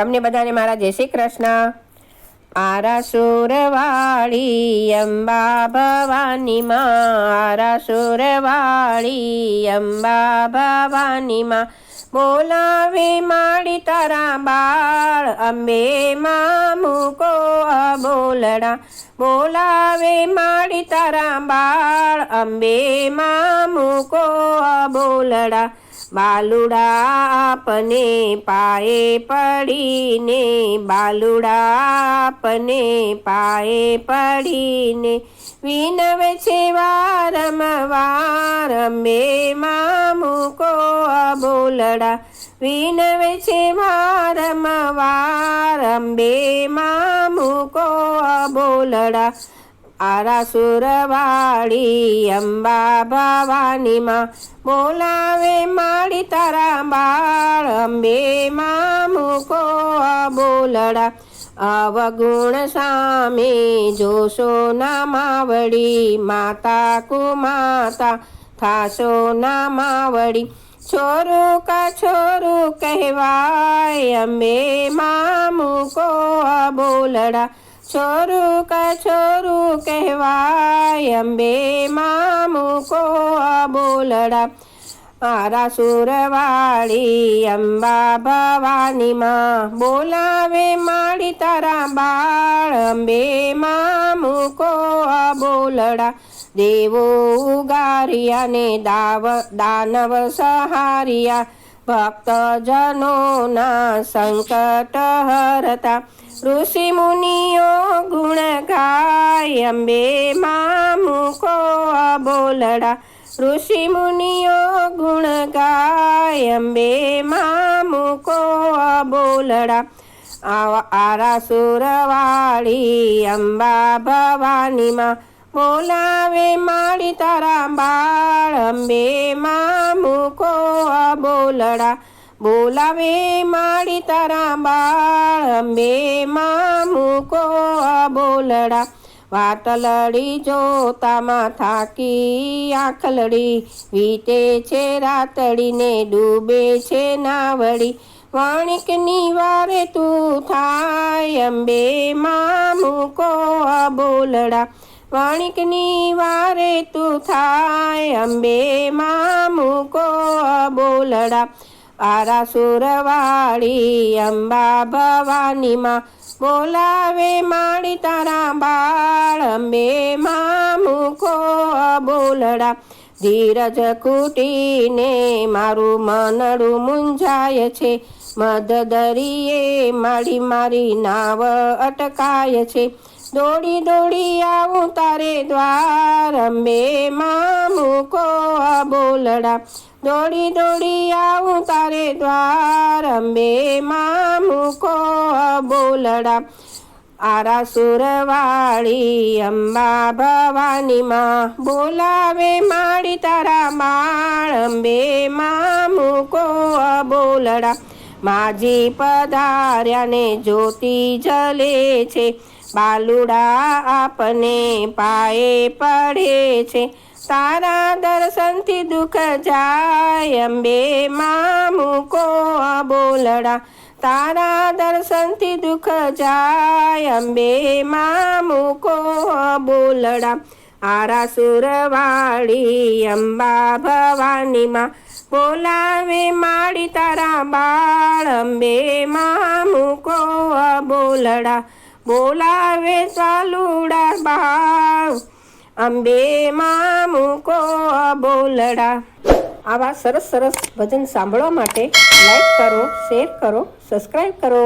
તમને બધાને મારા જય શ્રી કૃષ્ણ. આરાસુરવાળી અંબા ભવાની માં, આરાસુરવાળી અંબા ભવાની માં. બોલાવે માડી તારા બાળ, અંબે મૂકો બોલડા બોલાવે માડી તારા બાળ, અંબે મૂકો બોલડા બાલુડા આપને પાએ પડીને, બાલુડા આપને પાએ પડીને, વિનવે છે વારંવાર મે માં મૂકો બોલડા વિનવે છે વારંવાર અંબે માં મૂકો બોલડા આરાસુરવાળી અંબા ભવાનીમાં બોલાવે માડી તારા બાળ, અંબે માં મૂકો બોલડા. અવગુણ સામે જોશો ના માવડી, માતા કુમાતા, થાશો ના માવડી. છોરું કા છોરું કહેવાય, અંબે માં મૂકો બોલડા. છોરું કા છોરું કહેવાય, અંબે માં મૂકો બોલડા. મારા સુરવાળી અંબા ભવાનીમાં બોલાવે માડી તારા બાળ. અંબે માં મૂકો બોલડા. દેવો ઉગારિયા ને દાવ, દાનવ સહારિયા. ભક્તજનોના સંકટ હરતા, ઋષિ મુનિઓ ગુણ ગાય, અંબે માં મૂકો બોલડા ઋષિ મુનિઓ ગુણ ગાય, અંબે માં મૂકો બોલડા આરા સુરવાળી અંબા ભવાનીમાં બોલાવે માળી તારા બાળ અંબે માં મૂકો બોલડા, બોલાવે માડી તારા બાળ. અંબે માં મૂકો બોલડા, વાતલડી જોતામાં થાકી આખલડી. વીતે છે રાતડીને, ડૂબે છે નાવડી. વાણિકની વારે તું થાય, અંબે માં મૂકો બોલડા વાણિકની વારે તું થાય, અંબે માં મૂકો બોલડા. આરા સુરવાળી અંબા ભવાનીમાં બોલાવે માડી તારા બાળ, અંબે માં મૂકો બોલડા. ધીરજ કૂટીને મારું મનડું મૂંઝાય છે, મધ દરિયે માડી મારી નાવ અટકાય છે. દોડી દોડી આવું તારે દ્વાર. અંબે માં મૂકો બોલડા. દોડી દોડી આવું તારે દ્વાર. અંબે માં મૂકો બોલડા. આરા સુરવાળી અંબા ભવાનીમાં બોલાવે માડી તારા માળ. અંબે માં મૂકો બોલડા. માજી પધાર્યાને જ્યોતિ જલે છે. બાલુડા આપને પાએ પડે છે. તારા દર્શનથી દુઃખ જાય, અંબે માં મૂકો બોલડા. તારા દર્શનથી દુઃખ જાય, અંબે માં મૂકો બોલડા. આરા સુરવાળી અંબા ભવાનીમાં બોલાવે માડી તારા બાળ, અંબે માં મૂકો બોલડા. બોલાવે ચાલુડા ભાવ અંબે માં મૂકો બોલડા. આવા સરસ સરસ ભજન સાંભળવા માટે લાઈક કરો શેર કરો સબસ્ક્રાઈબ કરો.